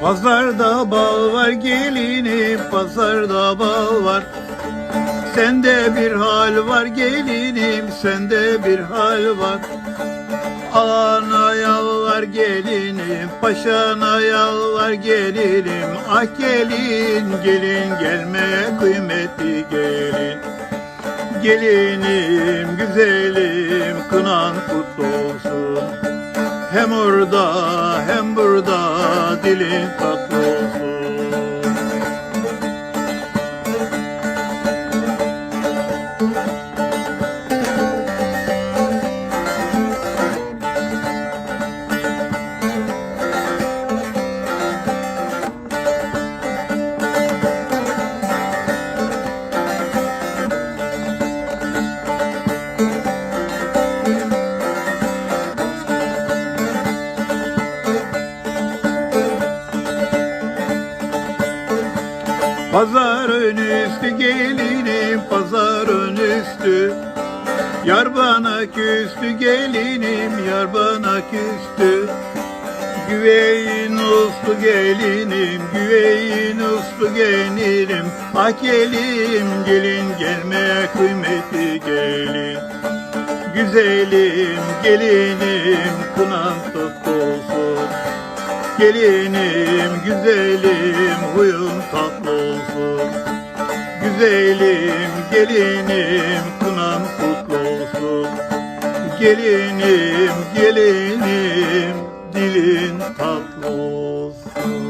Pazarda bal var gelinim, pazarda bal var. Sende bir hal var gelinim, sende bir hal var. Ana yalvar gelinim, paşana yalvar gelinim. Ah gelin, gelin gelmeye kıymetli gelin. Gelinim, güzelim, kınan kutlu olsun. Hem orada hem burada dilin tatlı olsun. Pazar önüstü gelinim, pazar önüstü. Yar bana küstü gelinim, yar bana küstü. Güveyin uslu gelinim, güveyin uslu gelinim. Ah gelin, gelin gelme kıymetli gelin. Güzelim gelinim, kınan tuttu olsun. Gelinim güzelim huyun tatlı olsun. Güzelim gelinim kınan kutlu olsun. Gelinim gelinim dilin tatlı olsun